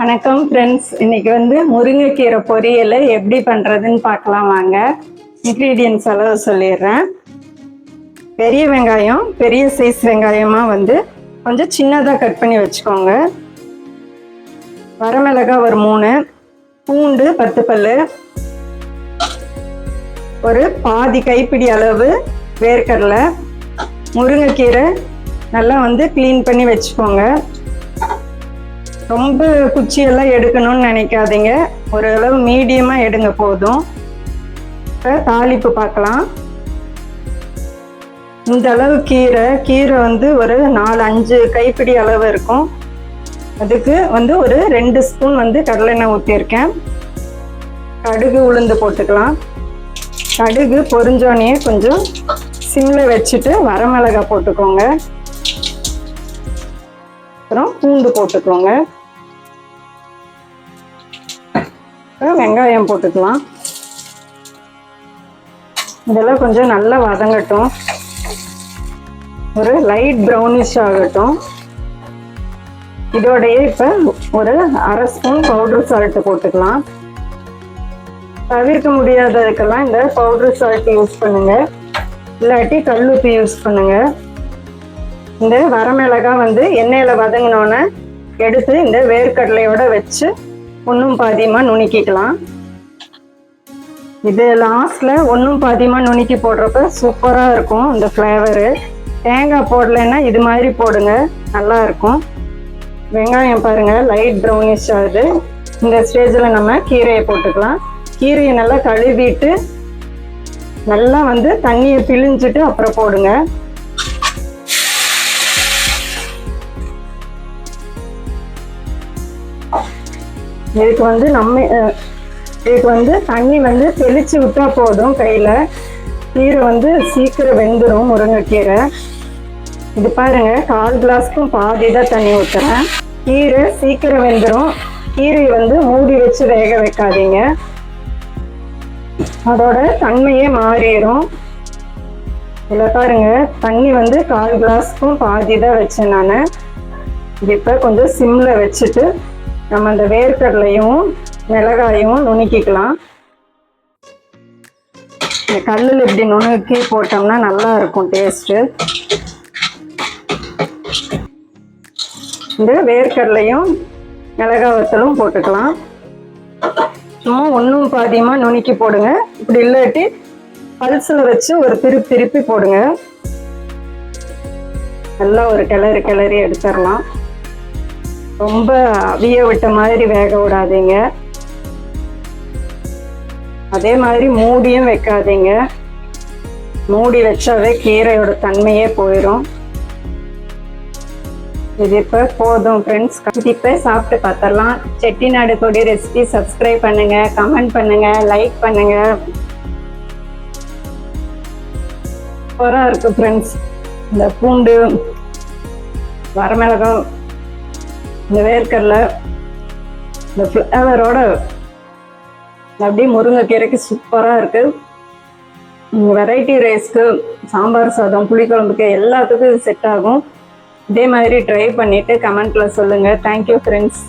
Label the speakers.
Speaker 1: வணக்கம் ஃப்ரெண்ட்ஸ் இன்னைக்கு வந்து முருங்கைக்கீரை பொரியலை எப்படி பண்ணுறதுன்னு பார்க்கலாம் வாங்க. இன்க்ரீடியன்ஸ் அளவு சொல்லிடுறேன். பெரிய வெங்காயம் பெரிய சைஸ் வெங்காயமாக வந்து கொஞ்சம் சின்னதாக கட் பண்ணி வச்சுக்கோங்க. வரமிளகாய் ஒரு மூணு பூண்டு பத்து பல்லு ஒரு பாதி கைப்பிடி அளவு வேர்க்கடலை. முருங்கைக்கீரை நல்லா வந்து க்ளீன் பண்ணி வச்சுக்கோங்க. ரொம்ப குச்சியெல்லாம் எடுக்கணும்னு நினைக்காதீங்க. ஓரளவு மீடியமாக எடுங்க போதும். இப்போ தாளிப்பு பார்க்கலாம். இந்த அளவு கீரை கீரை வந்து ஒரு நாலு அஞ்சு கைப்பிடி அளவு இருக்கும். அதுக்கு வந்து ஒரு ரெண்டு ஸ்பூன் வந்து கடலெண்ணெய் ஊற்றிருக்கேன் கடுகு உளுந்து போட்டுக்கலாம். கடுகு பொரிஞ்சோடனே கொஞ்சம் சிம்மில் வச்சுட்டு வரமிளகாய் போட்டுக்கோங்க. அப்புறம் பூண்டு போட்டுக்கோங்க. அப்புறம் வெங்காயம் போட்டுக்கலாம். இதெல்லாம் கொஞ்சம் நல்லா வதங்கட்டும். ஒரு லைட் ப்ரௌனிஷ் ஆகட்டும். இதோடையே இப்போ ஒரு அரை ஸ்பூன் பவுடர் சால்ட் போட்டுக்கலாம். தவிர்க்க முடியாததுக்கெல்லாம் இந்த பவுடர் சால்ட் யூஸ் பண்ணுங்க. இல்லாட்டி கல்லுப்பு யூஸ் பண்ணுங்க. இந்த வரமிளகாய் வந்து எண்ணெயில் வதங்கினோன்னே எடுத்து இந்த வேர்க்கடலையோட வச்சு ஒன்றும் பாதியமாக நுணுக்கிக்கலாம். இது லாஸ்டில் ஒன்றும் பாதியமாக நுணுக்கி போடுறப்ப சூப்பராக இருக்கும் இந்த ஃப்ளேவரு தேங்காய் போடலைன்னா இது மாதிரி போடுங்க நல்லா இருக்கும். வெங்காயம் பாருங்கள் லைட் ப்ரௌனிஷ் ஆகுது இந்த ஸ்டேஜில் நம்ம கீரையை போட்டுக்கலாம். கீரையை நல்லா கழுவிட்டு நல்லா வந்து தண்ணியை பிழிஞ்சிட்டு அப்புறம் போடுங்க. இதுக்கு வந்து நம்ம இதுக்கு வந்து தண்ணி வந்து தெளிச்சு விட்டா போதும் கையில். கீரை வந்து சீக்கிரம் வெந்துடும் முருங்கைக்கீரை. இது பாருங்க கால் கிளாஸ்க்கும் பாதி தான் தண்ணி ஊற்றுறேன் கீரை சீக்கிரம் வெந்துடும் கீரையை வந்து மூடி வச்சு வேக வைக்காதீங்க. அதோட தன்மையே மாறிடும் இதில் பாருங்க தண்ணி வந்து கால் கிளாஸ்க்கும் பாதி தான் வச்சேன் நான். இது இப்போ கொஞ்சம் சிம்மில் வச்சுட்டு நம்ம அந்த வேர்க்கடலையும் மிளகாயும் நுணுக்கிக்கலாம். இந்த கல்லில் இப்படி நுணுக்கி போட்டோம்னா நல்லா இருக்கும் டேஸ்ட்டு இந்த வேர்க்கடலையும் மிளகாய் வத்தலும் போட்டுக்கலாம். சும்மா ஒன்றும் பாதியமாக நுணுக்கி போடுங்க. இப்படி இல்லாட்டி பல்சில் வச்சு ஒரு திருப்பி திருப்பி போடுங்க. நல்லா ஒரு கிளறி கிளறி எடுத்துடலாம். ரொம்ப அவிய விட்ட மாதிரி வேக விடாதீங்க. அதே மாதிரி மூடியும் வைக்காதீங்க. மூடி வச்சாவே கீரையோட தன்மையே போயிடும் இது இப்போ போதும் ஃப்ரெண்ட்ஸ் கண்டிப்பாக இப்போ சாப்பிட்டு பார்த்துடலாம். செட்டிநாடு கொடி ரெசிபி சப்ஸ்கிரைப் பண்ணுங்க கமெண்ட் பண்ணுங்க லைக் பண்ணுங்க. சூப்பராக இருக்கு ஃப்ரெண்ட்ஸ் இந்த பூண்டு வரமிளகம் இந்த வேர்க்கடலை இந்த ஃப்ளவரோட அப்படியே முருங்கைக்கீரைக்கு சூப்பராக இருக்குது வெரைட்டி ரைஸ்க்கு சாம்பார் சாதம் புளிக்குழம்புக்கு எல்லாத்துக்கும் இது செட் ஆகும். இதே மாதிரி ட்ரை பண்ணிவிட்டு கமெண்ட்டில் சொல்லுங்கள் தேங்க்யூ ஃப்ரெண்ட்ஸ்